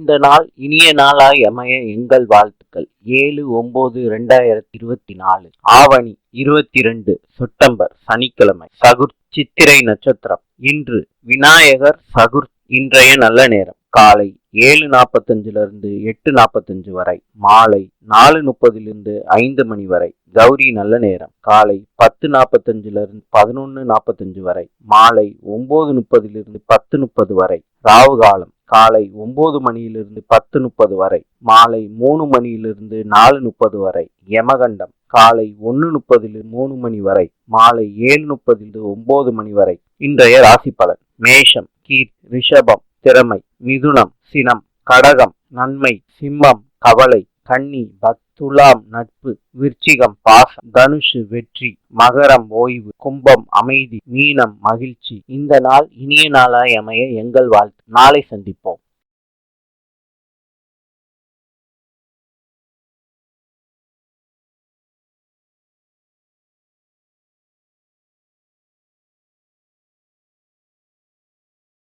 இந்த நாள் இனிய நாளாய் அமைய எங்கள் வாழ்த்துக்கள். ஏழு ஒன்பது ரெண்டாயிரத்தி இருபத்தி நாலு ஆவணி இருபத்தி ரெண்டு செப்டம்பர் சனிக்கிழமை. சகுர் சித்திரை நட்சத்திரம். இன்று விநாயகர் சகுர் இன்றைய நல்ல நேரம். காலை ஏழு நாற்பத்தஞ்சுல இருந்து எட்டு நாற்பத்தஞ்சு வரை. மாலை நாலு முப்பதிலிருந்து ஐந்து மணி வரை. கௌரி நல்ல நேரம். காலை பத்து நாற்பத்தஞ்சுல இருந்து பதினொன்று நாற்பத்தஞ்சு வரை. மாலை ஒன்பது முப்பதிலிருந்து பத்து முப்பது வரை. ராவு காலம் காலை ஒன்பது மணியிலிருந்து பத்து முப்பது வரை மாலை மூணு மணியிலிருந்து நாலு முப்பது வரை யமகண்டம் காலை ஒன்று முப்பதிலிருந்து மூணு மணி வரை மாலை ஏழு முப்பதிலிருந்து ஒன்பது மணி வரை. இன்றைய ராசி பலன் மேஷம் கீர் ரிஷபம் திறமை மிதுனம் சினம் கடகம் நன்மை சிம்மம் கவலை கன்னி துலாம் நட்பு விருச்சிகம் பாசம் தனுஷு வெற்றி மகரம் ஓய்வு கும்பம் அமைதி மீனம் மகிழ்ச்சி. இந்த நாள் இனிய நாளாய் அமைய எங்கள் வாழ்த்து. நாளை சந்திப்போம்.